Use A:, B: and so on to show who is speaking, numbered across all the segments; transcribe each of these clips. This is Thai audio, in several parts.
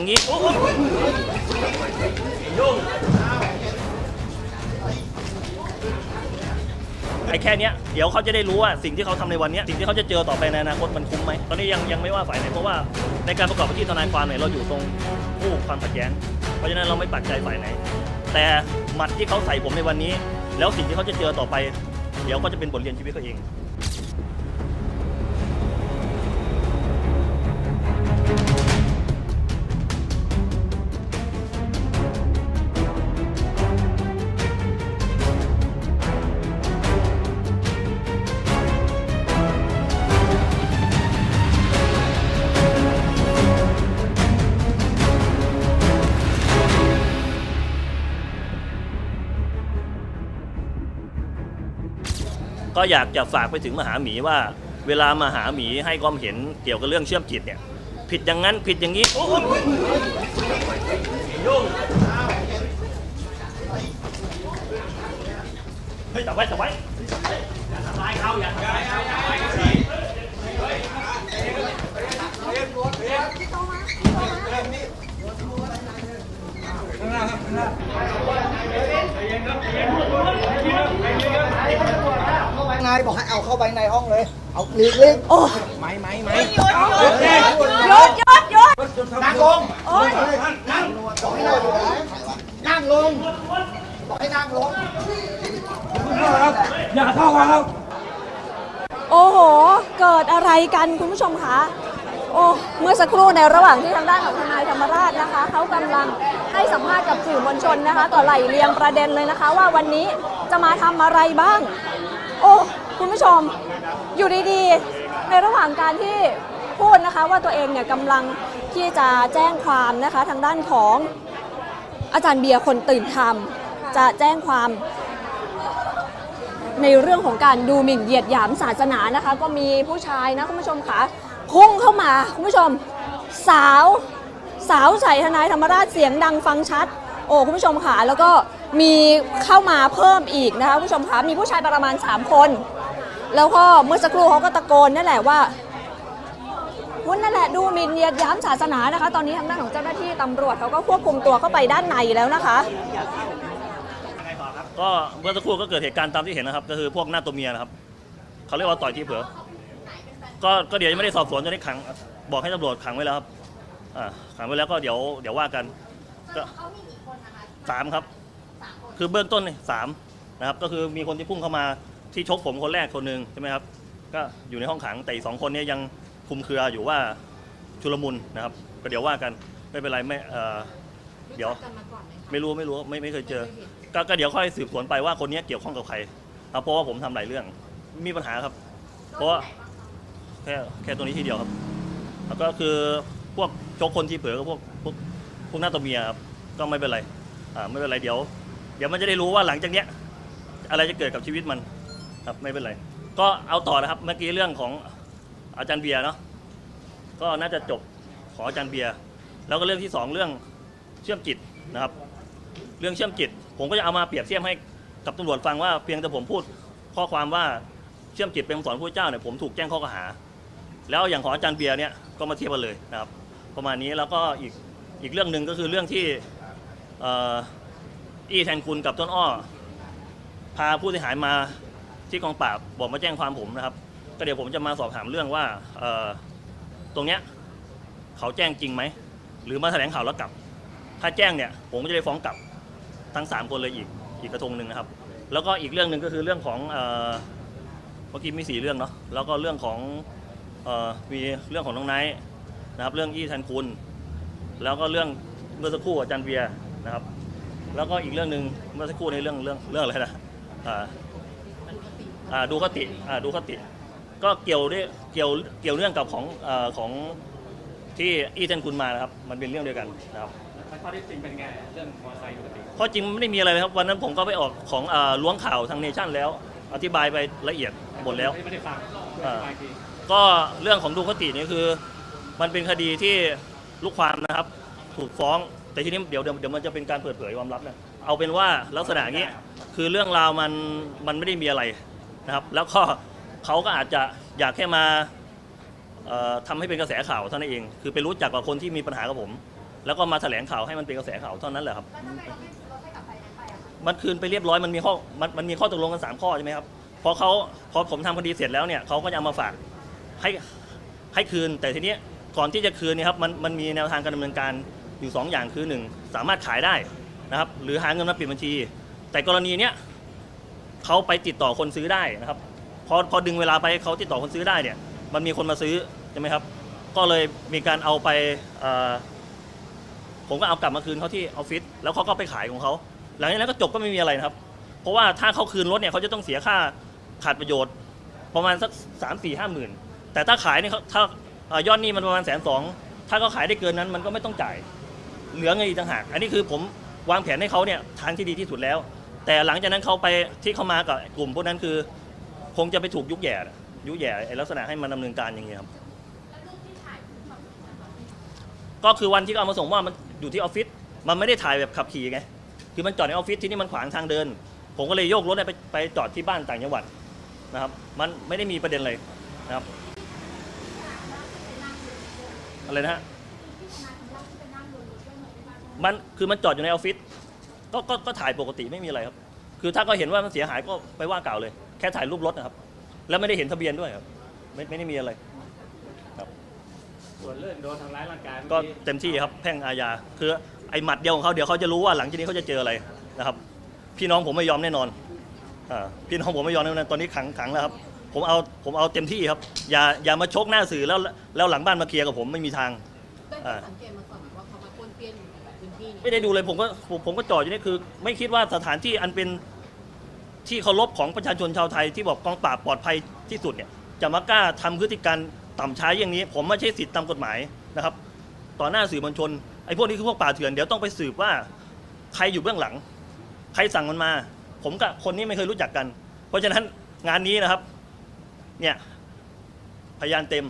A: อย่างนี้โอ้โหยุ่งไอ้แค่เนี้ยเดี๋ยวเขาจะได้รู้ว่าสิ่งที่เขาทำในวันเนี้ยสิ่งที่เขาจะเจอต่อไปในอนาคตมันคุ้มไหมตอนนี้ยังยังไม่ว่าฝ่ายไหนเพราะว่าในการประกอบอาชีพทนายความเนี่ยเราอยู่ตรงผู้ความขัดแย้ง เพราะฉะนั้นเราไม่ปักใจฝ่ายไหน แต่หมัดที่เขาใส่ผมในวันนี้ แล้วสิ่งที่เขาจะเจอต่อไป เดี๋ยวก็จะเป็นบทเรียนชีวิตเขาเอง ก็อยากจะฝากไปถึงมหาหมีว่า เวลามหาหมีให้ความเห็นเกี่ยวกับเรื่องเชื่อมจิตเนี่ย ผิดอย่างนั้นผิดอย่างนี้โอ้ยุ่งเฮ้ยจับไว้จับไว้อย่าทำลายเขาอย่าทำลายเขา
B: นา ยบอกให้เอาเข้าไปในห้องเลย เอาหลีกเลี่ยง
C: โอ้
B: ไม้ไม้ไม้
C: หยุดหยุดหยุดหยุดหยุดหยุด
B: นั่งลง
C: โอ้ย
B: นั่งบอกให้เราอยู่ไหนนั่งลงบอกให้นั่งลง
C: โอ้โห เกิดอะไรกันคุณผู้ชมคะโอ้เมื่อสักครู่ในระหว่างที่ทางด้านของทนายธรรมราชนะคะเขากำลังให้สัมภาษณ์กับสื่อมวลชนนะคะ ต่อไหลเรียงประเด็นเลยนะคะ ว่าวันนี้จะมาทำอะไรบ้าง โอ้ คุณผู้ชมอยู่ดีๆ ในระหว่างการที่พูดนะคะว่าตัวเองเนี่ยกำลังที่จะแจ้งความนะคะทางด้านของอาจารย์เบียร์คนตื่นธรรม จะแจ้งความในเรื่องของการดูหมิ่นเหยียดหยามศาสนานะคะ ก็มีผู้ชายนะคุณผู้ชมค่ะพุ่งเข้ามาคุณผู้ชม สาวสาวใส่ทนายธรรมราชเสียงดังฟังชัด โอ้คุณผู้ชมค่ะแล้วก็มีเข้ามาเพิ่มอีกนะคะคุณผู้ชมค่ะมีผู้ชายประมาณ 3 คน แล้วก็เมื่อสักครู่เขาก็ตะโกนนั่นแหละว่าคุณนั่นแหละดูหมิ่นเหยียดหยามศาสนานะคะ ตอนนี้ทางด้านของเจ้าหน้าที่ตำรวจเขาก็ควบคุมตัวเข้าไปด้านในแล้วนะคะ
A: ก็เมื่อสักครู่ก็เกิดเหตุการณ์ตามที่เห็นนะครับ ก็คือพวกหน้าตัวเมียนะครับเขาเรียกว่าต่อยที่เผลอก็ก็เดี๋ยวยังไม่ได้สอบสวนจะได้ขังบอกให้ตำรวจขังไว้แล้วครับอ่าขังไว้แล้วก็เดี๋ยวเดี๋ยวว่ากันก็สามครับ คือเบื้องต้นเนี่ยสามนะครับ ก็คือมีคนที่พุ่งเข้ามา ที่ชกผมคนแรกคนหนึ่งใช่ไหมครับ ก็อยู่ในห้องขังแต่อีกสองคนเนี้ยังคลุมเครืออยู่ว่าชุลมุนนะครับ ก็เดี๋ยวว่ากันไม่เป็นไรไม่เอ่อเดี๋ยวไม่รู้ไม่รู้ไม่ไม่เคยเจอ ก็ก็เดี๋ยวค่อยสืบสวนไปว่าคนเนี้ยเกี่ยวข้องกับใครครับเพราะว่าผมทำหลายเรื่องมีปัญหาครับ เพราะว่า แค่แค่ตัวนี้ทีเดียวครับ แล้วก็คือพวกโจกคนที่เผลอก็พวกพวกพวกหน้าตัวเมียครับก็ไม่เป็นไรอ่าไม่เป็นไรเดี๋ยว เดี๋ยวมันจะได้รู้ว่าหลังจากเนี้ย อะไรจะเกิดกับชีวิตมัน ครับไม่เป็นไร ก็เอาต่อนะครับเมื่อกี้เรื่องของอาจารย์เบียร์เนาะก็น่าจะจบของอาจารย์เบียร์แล้วก็เรื่องที่สองเรื่องเชื่อมจิตนะครับ เรื่องเชื่อมจิต ผมก็จะเอามาเปรียบเทียบให้กับตำรวจฟังว่าเพียงแต่ผมพูดข้อความว่าเชื่อมจิตเป็นคำสอนพระเจ้าเนี่ยผมถูกแจ้งข้อกล่าวหา แล้วอย่างของอาจารย์เบียร์เนี่ยก็มาเทียบกันเลยนะครับ ประมาณนี้แล้วก็อีกอีกเรื่องหนึ่งก็คือเรื่องที่อี้แทนคุณกับต้นอ้อพาผู้เสียหายมา ที่กองปราบบอกมาแจ้งความผมนะครับ ก็เดี๋ยวผมจะมาสอบถามเรื่องว่าเอ่อตรงเนี้ยเขาแจ้งจริงไหม หรือมาแถลงข่าวแล้วกลับ ถ้าแจ้งเนี่ยผมก็จะได้ฟ้องกลับทั้ง 3 คนเลยอีกอีกกระทงหนึ่งนะครับ แล้วก็อีกเรื่องหนึ่งก็คือเรื่องของเอ่อเมื่อกี้มีสี่เรื่องเนาะแล้วก็เรื่องของเอ่อมีเรื่องของน้องไนท์นะครับ เรื่องอี้แทนคุณ แล้วก็เรื่องเมื่อสักครู่อาจารย์เบียร์นะครับ แล้วก็อีกเรื่องหนึ่งเมื่อสักครู่ในเรื่องเรื่องเรื่องอะไรนะอ่า ดูคติอ่าดูคติ ก็เกี่ยวด้วยเกี่ยวเกี่ยวเรื่องกับของเอ่อของที่อี้แทนคุณมานะครับ มันเป็นเรื่องเดียวกันนะครับ
D: ข้อเท็จจริงเป็นไงเรื่องมอเตอร์ไซค์ปกติ
A: เพราะจริงมันไม่ได้มีอะไรเลยครับวันนั้นผมก็ไปออกของเอ่อล้วงข่าวทางเนชั่นแล้ว อธิบายไปละเอียดหมดแล้ว
D: ไม่ไม่ได้ฟัง
A: อ่า
D: ไม่ได้ฟังอีกที
A: ก็เรื่องของดูคตินี่คือ มันเป็นคดีที่ลูกความนะครับ ถูกฟ้อง แต่ทีนี้เดี๋ยวเดี๋ยวเดี๋ยวมันจะเป็นการเปิดเผยความลับนะเอาเป็นว่าลักษณะอย่างนี้คือเรื่องราวมันมันไม่ได้มีอะไร นะครับ แล้วก็เขาก็อาจจะอยากแค่มาเอ่อทำให้เป็นกระแสข่าวเท่านั้นเอง คือไปรู้จักกับคนที่มีปัญหากับผม แล้วก็มาแถลงข่าวให้มันเป็นกระแสข่าวเท่านั้นแหละครับมันคืนไปเรียบร้อยมันมีข้อมันมันมีข้อตกลงกันสามข้อใช่ไหมครับพอเขาพอผมทำคดีเสร็จแล้วเนี่ยเขาก็จะเอามาฝากให้ให้คืนแต่ทีนี้ก่อนที่จะคืนเนี่ยครับมันมันมีแนวทางการดำเนินการอยู่สองอย่างคือหนึ่งสามารถขายได้นะครับหรือหาเงินมาปิดบัญชี แต่กรณีเนี้ย เขาไปติดต่อคนซื้อได้นะครับพอพอดึงเวลาไปเขาติดต่อคนซื้อได้เนี่ย มันมีคนมาซื้อใช่ไหมครับ ก็เลยมีการเอาไปผมก็เอากลับมาคืนเขาที่ออฟฟิศแล้วเขาก็ไปขายของเขาหลังจากนั้นก็จบก็ไม่มีอะไรนะครับ เพราะว่าถ้าเขาคืนรถเนี่ยเขาจะต้องเสียค่าขาดประโยชน์ ประมาณสักสามสี่ห้าหมื่นแต่ถ้าขายเนี่ยเขาถ้ายอดนี้มันประมาณแสนสองถ้าเขาขายได้เกินนั้นมันก็ไม่ต้องจ่ายเหลือเงินอีกต่างหาก อันนี้คือผมวางแผนให้เขาเนี่ยทางที่ดีที่สุดแล้ว แต่หลังจากนั้นเขาไปที่เขามากับกลุ่มพวกนั้นคือ คงจะไปถูกยุกแย่ยุกแย่ไอ้ลักษณะให้มันดำเนินการอย่างเงี้ยครับก็คือวันที่เขาเอามาส่งว่ามันอยู่ที่ออฟฟิศมันไม่ได้ถ่ายแบบขับขี่ไงคือมันจอดในออฟฟิศที่นี่มันขวางทางเดิน ผมก็เลยโยกรถเนี่ยไปไปจอดที่บ้านต่างจังหวัดนะครับมันไม่ได้มีประเด็นเลยนะครับอะไรนะฮะมันคือมันจอดอยู่ในออฟฟิศ ก็ก็ก็ถ่ายปกติไม่มีอะไรครับ คือถ้าก็เห็นว่ามันเสียหายก็ไปว่ากล่าวเลย แค่ถ่ายรูปรถนะครับ แล้วไม่ได้เห็นทะเบียนด้วยครับ ไม่ไม่ได้มีอะไร
D: ส่วนเรื่องโดนทำร้ายร่างกาย
A: ก็
D: เมื่อกี้
A: เต็มที่ครับแพ่งอาญาคือไอ้หมัดเดียวของเขาเดี๋ยวเขาจะรู้ว่าหลังจากนี้เขาจะเจออะไรนะครับ พี่น้องผมไม่ยอมแน่นอนอ่าพี่น้องผมไม่ยอมแน่นอนตอนนี้ขังขังแล้วครับ ผมเอาผมเอาเต็มที่ครับ อย่าอย่ามาชกหน้าสื่อแล้วแล้วหลังบ้านมาเคลียร์กับผมไม่มีทาง
E: ได้สังเกตมาก่อนไหมว่าเขามาป้วนเปี้ยนอยู่ในพื้นที่นี้
A: ไม่ได้ดูเลยผมก็ผมผมก็จอดอยู่นี่คือ ไม่คิดว่าสถานที่อันเป็นที่เคารพของประชาชนชาวไทยที่บอกกองปราบปลอดภัยที่สุดเนี่ยจะมากล้าทำพฤติการต่ำช้าอย่างนี้ ผมไม่ใช่สิทธิ์ตามกฎหมายนะครับ ต่อหน้าสื่อมวลชนไอ้พวกนี้คือพวกป่าเถื่อนเดี๋ยวต้องไปสืบว่าใครอยู่เบื้องหลัง ใครสั่งมันมา ผมกับคนนี้ไม่เคยรู้จักกัน เพราะฉะนั้นงานนี้นะครับ เนี่ยพยานเต็ม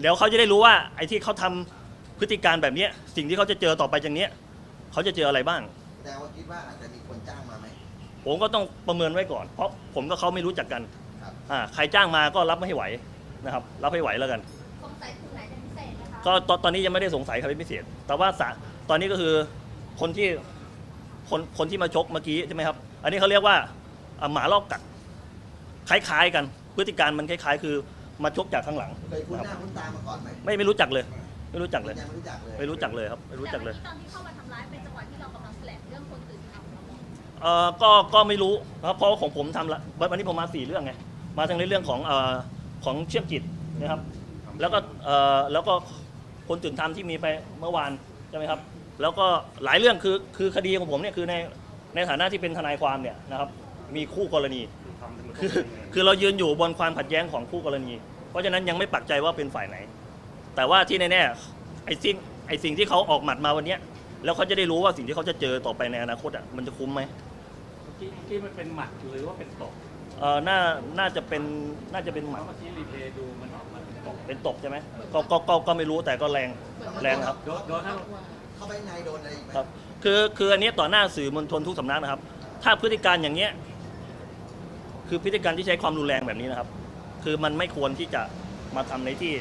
A: เดี๋ยวเขาจะได้รู้ว่าไอ้ที่เขาทำ พฤติการแบบเนี้ยสิ่งที่เขาจะเจอต่อไปจากเนี้ยเขาจะเจออะไรบ้าง
B: แต่ว่าคิดว่าอาจจะมีคนจ้างมาไหม
A: ผมก็ต้องประเมินไว้ก่อน เพราะผมกับเขาไม่รู้จักกัน
B: ครับ
A: อ่าใครจ้างมาก็รับไม่ให้ไหวนะครับ รับให้ไหวแล้วกัน
F: สงสัยกลุ่มไหนเป็นพิเศษไหมคะ
A: ก็ตอนตอนนี้ยังไม่ได้สงสัยใครเป็นพิเศษ แต่ว่าสะตอนนี้ก็คือคนที่คนคนที่มาชกเมื่อกี้ใช่ไหมครับ อันนี้เขาเรียกว่าอ่าหมาลอกกัด คล้ายๆกัน พฤติการมันคล้าย ๆ คือมาชกจากข้างหลัง
B: เคยคุ้น
A: นะ
B: ห
A: ค
B: น้า
A: รับ
B: คุ้นตามาก่อนไหม
A: ไม่ไม่รู้จักเลย ไม่รู้จักเลย
B: ยังไม่รู้จักเลย
A: ไม่รู้จักเลยครับ ไม่รู้จักเลย
F: แต่วันนี้ตอนที่เข้ามาทำร้ายเป็นจังหวะที่เรากำลังแถลงเรื่องคนตื่นทำเราบอก
A: เอ่อก็ก็ไม่รู้นะครับเพราะว่าของผมทำละวันนี้ผมมาสี่เรื่องไงมาทั้งในเรื่องของเอ่อของเชื่อมจิตนะครับ แล้วก็เอ่อแล้วก็คนตื่นทำที่มีไปเมื่อวานใช่ไหมครับ แล้วก็หลายเรื่องคือคือคดีของผมเนี่ยคือในในฐานะที่เป็นทนายความเนี่ยนะครับ มีคู่กรณี คือคือเรายืนอยู่บนความขัดแย้งของคู่กรณี เพราะฉะนั้นยังไม่ปักใจว่าเป็นฝ่ายไหน แต่ว่าที่แน่ๆไอ้สิ่งไอ้สิ่งที่เขาออกหมัดมาวันเนี้ย แล้วเขาจะได้รู้ว่าสิ่งที่เขาจะเจอต่อไปในอนาคตอะมันจะคุ้มไหม
D: เมื่อกี้เมื่อกี้มันเป็นหมัดหรือว่าเป็นตบ
A: เออน่าน่าจะเป็นน่าจะเป็นห
D: เพ
A: มัด
D: ราะเมื่อกี้รีเพลย์ดูมันออกมาเป็นตบ
A: เป็นตบใช่ไหมก็ก็ก็ก็ไม่รู้แต่ก็แรงแรงครับ
D: โดนโดนทั้ง
B: เข้าไปในโดนอะไรอีกไหม
A: ครับคือคืออันนี้ต่อหน้าสื่อมวลชนทุกสำนักนะครับ ถ้าพฤติการอย่างเนี้ยคือพฤติการที่ใช้ความรุนแรงแบบนี้นะครับ คือมันไม่ควรที่จะมาทำในที่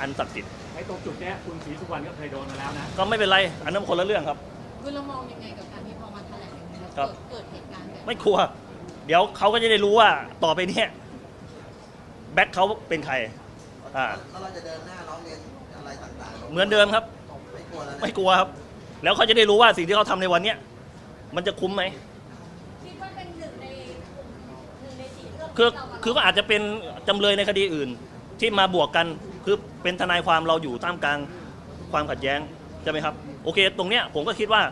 A: อันศักดิ์สิทธิ์
D: ไอ้ตรงจุดเนี้ยคุณศรีสุวรรณก็เคยโดนมาแล้วนะ
A: ก็ไม่เป็นไรอันนั้นคนละเรื่องครับ
E: คือเรามองยังไงกับการที่พอมาแถลงอย่างนี้แล้ว
A: ครับ
E: เกิดเกิดเหตุการณ์แบบนี้
A: ไม่กลัว เดี๋ยวเขาก็จะได้รู้ว่าต่อไปเนี้ยแบ็คเขาเป็นใคร อ่า
B: แล้วเราจะเดินหน้าร้องเรียนอะไรต่างๆ
A: เหมือนเดิมครับ
B: ไม่กลัวแล้วนะ
A: ไม่กลัวครับ แล้วเขาจะได้รู้ว่าสิ่งที่เขาทำในวันเนี้ยมันจะคุ้มไหม
F: คิดว่าเป็นหนึ่งในหนึ่งในสี่เรื่อง
A: คือ
F: ที่เรามา
A: คือก็อาจจะเป็นจำเลยในคดีอื่น ที่มาบวกกัน คือเป็นทนายความเราอยู่ท่ามกลางความขัดแย้งใช่ไหมครับโอเค ตรงเนี้ยผมก็คิดว่า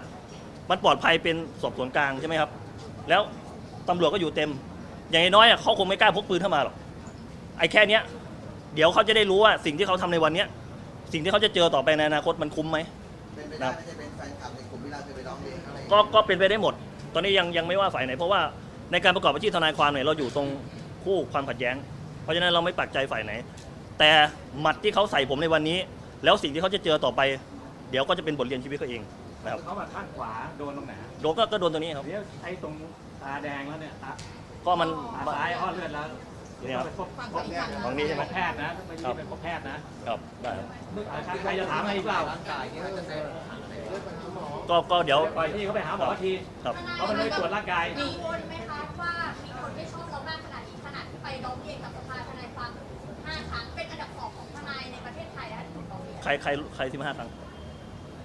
A: มันปลอดภัยเป็นสอบสวนกลางใช่ไหมครับ แล้วตำรวจก็อยู่เต็ม อย่างน้อยๆอะเขาคงไม่กล้าพกปืนเข้ามาหรอกไอ้แค่เนี้ยเดี๋ยวเขาจะได้รู้ว่าสิ่งที่เขาทำในวันเนี้ยสิ่งที่เขาจะเจอต่อไปในอนาคตมันคุ้มไหม
B: เป็นไปได้ไม่ใช่เป็นแฟนคลับในกลุ่มที่เราเคยไปร้องเรียนอะไร
A: ก็ก็เป็นไปได้หมด ตอนนี้ยังยังไม่ว่าฝ่ายไหน เพราะว่าในการประกอบอาชีพทนายความเนี่ยเราอยู่ตรงคู่ความขัดแย้ง เพราะฉะนั้นเราไม่ปักใจฝ่ายไหน แต่หมัดที่เขาใส่ผมในวันนี้ แล้วสิ่งที่เขาจะเจอต่อไป เดี๋ยวก็จะเป็นบทเรียนชีวิตเขาเองนะครับ
D: เขามาข้างขวาโดนตรงไหน
A: โดนก็ก็โดนตัวนี้ครับ
D: เดี๋ยวไอ้ตรงตาแดงแล้วเนี่ยตา
A: ก็มัน
D: ตาซ้ายอ้อเลือดแล้ว
A: เนี่ยครับ
D: ต้องไปพบ
E: ฝั่ง
D: พบ
E: ไหนฝั่ง
A: ฝั่งนี้ใช่ไหม
D: พบแพทย์นะต้องไป
A: ครับ
D: ไปพบแพทย์นะครับ
A: ได้ครับ
D: ใครจะถามอะไรอีกเปล่า
B: ร่างกายนี่ก็จะเป็น
E: แก็
A: ก็เดี๋ยว
D: ปล่อยพี่เขาไปหาหมอที
A: ครับ
D: เพราะมันไม่ตรวจร่างกาย
F: กังวลไหมคะว่ามีคนไม่ชอบเรามากขนาดนี้ขนาดที่ไปร้องเรียนกับสภ ใค
A: รใครใครสิบห้าครั้ง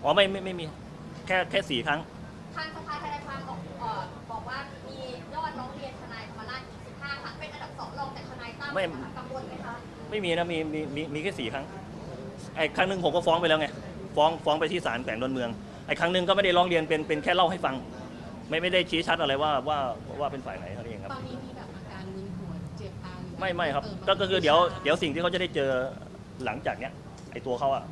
A: อ๋อไม่ไม่ไม่มี แค่แค่สี่ครั้ง
F: ทางสภาทนายความบอกเอ่อบอกว่ามียอดร้องเรียนทนายธรรมราชอีก15ครั้งเป็นอันดับสองรองแต่ทนายตั้ม
A: ไม่
F: กังวลไหมคะ
A: ไม่มีนะมีมีมีมีแค่สี่ครั้ง ไอ้ครั้งหนึ่งผมก็ฟ้องไปแล้วไง ฟ้องฟ้องไปที่ศาลแขวงดอนเมือง ไอ้ครั้งหนึ่งก็ไม่ได้ร้องเรียนเป็นเป็นแค่เล่าให้ฟัง ไม่ไม่ได้ชี้ชัดอะไรว่าว่าว่าเป็นฝ่ายไหนเท่านั้นเองครับ
E: ตอนนี้มีแบบอาการมึนหัวเจ็บตาหรืออะ
A: ไม่ไม่ครับ
E: เติ
A: ก็ก็คือเดี๋ยวเดี๋ยวสิ่งที่เขาจะได้เจอหลังจากเนี้ย ไอ้ตัวเขาอะ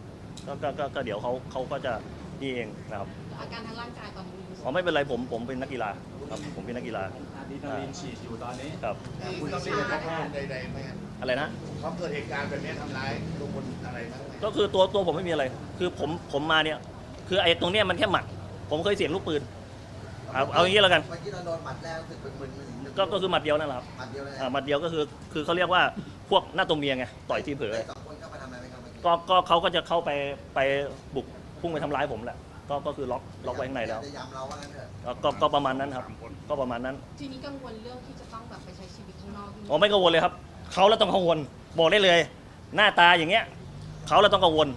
A: ก็ก็ก็ก็เดี๋ยวเขาเขาก็จะนี่เองนะครับ
E: อาการทางร่างกายตอนนี้มี
A: อ๋อไม่เป็นไรผมผมเป็นนักกีฬาครับผมเป็นนักกีฬา
D: อะดรีนาลีนฉีดอยู่ตอนนี้
A: ครับ
D: คุณต้องรีบไปพบแพทย์
B: ใดๆไหมครับ
A: อะไรนะ
B: เขาเกิดเหตุการณ์แบบนี้ทำร้ายลุงพลอะไรบ้างไหม
A: ก็คือตัวตัวผมไม่มีอะไร คือผมผมมาเนี่ย คือไอ้ตรงเนี้ยมันแค่หมัด ผมเคยเสียงลูกปืน เอาเอาอย่างนี้แล้วกัน
B: เมื่อกี้เราโดนหมัดแรกรู้สึกเป็นมึนๆ
A: ก็ก็คือหมัดเดียวนั่นแหละครับ
B: หมัดเดียวเลย
A: อ่าหมัดเดียวก็คือ คือเขาเรียกว่าพวกหน้าตัวเมียไง ต่อยที่เผลอ
B: สอง กี้
A: ก็ก็เขาก็จะเข้าไปไปบุกพุ่งไปทำร้ายผมแหละ ก็ก็คือล็อกล็อกไว้ข้างในแล้ว
B: จะยำเราว่างั้นเถอะ
A: ก็ก็ก็ประมาณนั้นครับ ก็ประมาณนั้น
E: ทีนี้กังวลเรื่องที่จะต้องแบบไปใช้ชีวิตข้างนอกด้วย
A: อ๋อไม่กังวลเลยครับเขาแล้วต้องกังวลบอกได้เลย หน้าตาอย่างเงี้ยเขาแล้วต้องกังวล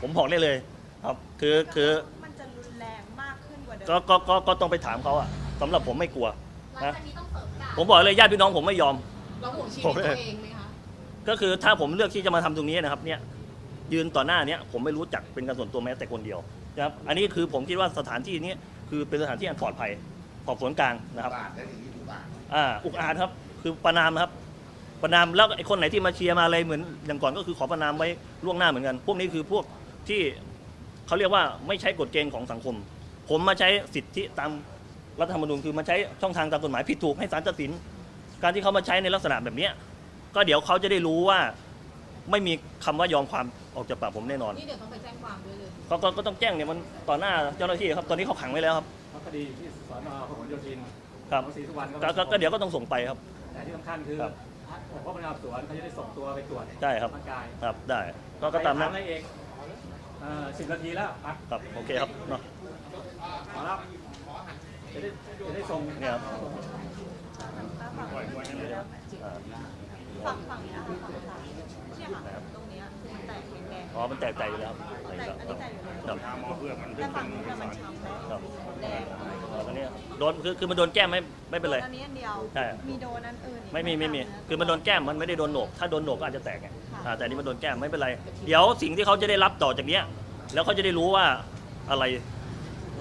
A: ผมบอกได้เลย ครับ คือคือ
G: มันจะรุนแรงมากขึ้นกว่าเดิม
A: ก็ก็ก็ก็ต้องไปถามเขาอะสำหรับผมไม่กลัว
F: หลังจากนี้ต้องเสริมกา
A: ผมบอกเลยญาติพี่น้องผมไม่ยอม
E: เราห่วงชี
A: ผ
E: วิ
A: ม
E: ตตัวเองไหมคะ
A: ก็คือถ้าผมเลือกที่จะมาทำตรงนี้นะครับเนี่ย ยืนต่อหน้าเนี้ยผมไม่รู้จักเป็นการส่วนตัวแม้แต่คนเดียวนะครับอันนี้คือผมคิดว่าสถานที่นี้คือเป็นสถานที่อันปลอดภัยสอบสวนกลางนะครับ
B: บาทได้ถึงยี่สิบบาท
A: อ่าอุกอาจครับคือประนามครับประนามแล้วไอ้คนไหนที่มาเชียร์มาอะไรเหมือนอย่างก่อนก็คือขอประนามไว้ล่วงหน้าเหมือนกัน พวกนี้คือพวกที่เขาเรียกว่าไม่ใช้กฎเกณฑ์ของสังคม ผมมาใช้สิทธิตามรัฐธรรมนูญคือมาใช้ช่องทางตามกฎหมายผิดถูกให้ศาลตัดสิน การที่เขามาใช้ในลักษณะแบบเนี้ยก็เดี๋ยวเขาจะได้รู้ว่า ไม่มีคำว่ายอมความออกจากปากผมแน่นอน
E: นี่เดี๋ยวต้องไปแจ้งความด้วยเลย
A: ก็ก็ก็ต้องแจ้งเนี่ยมันต่อหน้าเจ้าหน้าที่ครับตอนนี้เขาขังไว้แล้วครับ
D: เพราะคดีที่สอนอพหลโยธิน
A: ครับ
D: ของศรีสุวรรณ
A: ก็ก็ก็เดี๋ยวก็ต้องส่งไปครับ
D: แต่ที่สำคัญคือ
A: ครับ
D: ผมว่าพนักงานสอบสวนเขาจะได้ส่งตัวไปตรวจ
A: ใช่ครับ
D: ร่างกาย
A: ครับได้ก็ก็ตามนั้น
D: ไปถอะไรเองสิบนาทีแล้วพัก
A: ครับโอเคครับเนาะ
D: ขอรับจะได้จะได้ส่ง
A: เนี่ยครับ
G: ฝั่งฝั่งเนี้ยค่ะฝั่งซ้ายเนี่ยค่ะตรงเนี้ยมันแตกแดง
A: อ๋อมันแตกใจอยู่แล้วครับ
G: ๆ
A: แต
G: แต
A: ก
G: ก
A: อยู่
G: อัน
A: แล้ว
G: นี้แตกอยู่เลย
A: ครับ
G: แต่ฝั่งนู้นน่ะมันช้ำแล้ว
A: ครับ
G: แดง
A: อ๋อตอนนี้โดนคือคือมันโดนแก้มไม่ไม่เป็นไร
G: อันนี้อันเดียว
A: ใช่
G: มีโดนอันอื่นอีก
A: ไม่มีไม่มี
G: ห
A: คือมันโดนแก้มมันไม่ได้โดนโหนก ถ้าโดนโหนกก็อาจจะแตกไง
G: ค่ะ
A: อ่าแต่อันนี่มันโดนแก้มไม่เป็นไร เดี๋ยวสิ่งที่เขาจะได้รับต่อจากเนี้ย แล้วเขาจะได้รู้ว่าอะไร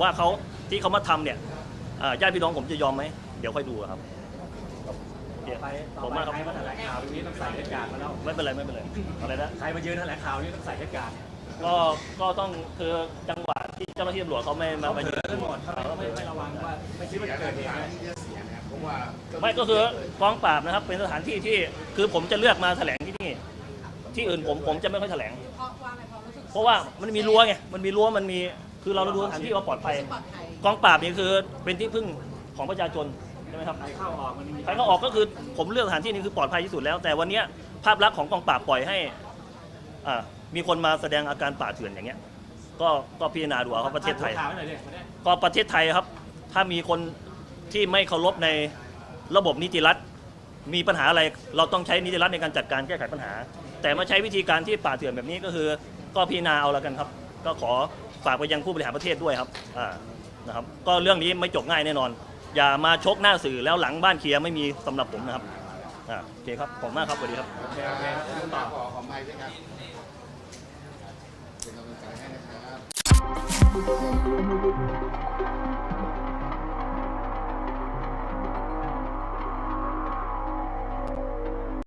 A: ว่าเขาที่เขามาทำเนี่ยอ่าญาติพี่น้องผมจะยอมไหมเดี๋ยวค่อยดูครับครับโอเค
D: ไปต่อ
A: ผม
D: ไป
A: มากครับ
D: ใครมาแถลงข่าวตรงนี้ต้องใส่เหตุการณ์มาแล้ว
A: ไม่เป็นไรไม่เป็นไรอะไรนะ
D: ใครมายืนแถลงข่าวนี้ต้องใส่เหตุการณ์
A: ก็ก็ต้องคือจังหวะที่เจ้าหน้าที่ตำรวจเขาไม่มา
D: เขา
A: มา
D: เผล
A: ยืน
D: อกันหมดเขาไม่ไม่ระวังว่าไม่คิดว่าจะเกิดเหตุนะ
B: ที่จะเสียนะครับเพราะว่า
A: ไม่ก็คือกองปราบนะครับ เป็นสถานที่ที่คือผมจะเลือกมาแถลงที่นี่ ที่อื่นผมผมจะไม่ค่อยแถลง
E: เพราะว่าอะไรเพราะรู้สึก
A: เพราะว่ามันมีรั้วไงมันมีรั้วมันมีคือเราดูสถานที่ว่าปลอดภัย
E: ปลอดภัย
A: กองปราบนี่คือเป็นที่พึ่งของประชาชน ใช่ไหมครับ
D: ใครเข้าออกมันมี
A: ใครก็ออกก็คือผมเลือกสถานที่นี้คือปลอดภัยที่สุดแล้ว แต่วันเนี้ยภาพลักษณ์ของกองปราบปล่อยให้อ่ามีคนมาแสดงอาการป่าเถื่อนอย่างเงี้ย ก็ก็พิจารณาดูเอาครับประเทศไทย
D: ข่าวไว้หน่อยดิวันนี้
A: ก็ประเทศไทยครับ ถ้ามีคนที่ไม่เคารพในระบบนิติรัฐ มีปัญหาอะไรเราต้องใช้นิติรัฐในการจัดการแก้ไขปัญหา แต่มาใช้วิธีการที่ป่าเถื่อนแบบนี้ก็คือ ก็พิจารณาเอาแล้วกันครับ ก็ขอฝากไปยังผู้บริหารประเทศด้วยครับอ่านะครับ ก็เรื่องนี้ไม่จบง่ายแน่นอน อย่ามาชกหน้าสื่อแล้วหลังบ้านเคลียร์ไม่มีสำหรับผมนะครับอ่าโอเคครับขอบคุณมากครับสวัสดีครับ
D: โอเคโอเคต่อ
B: ขอขอไมค์ด้วยครับเป็นกำลังใจให้นะครับ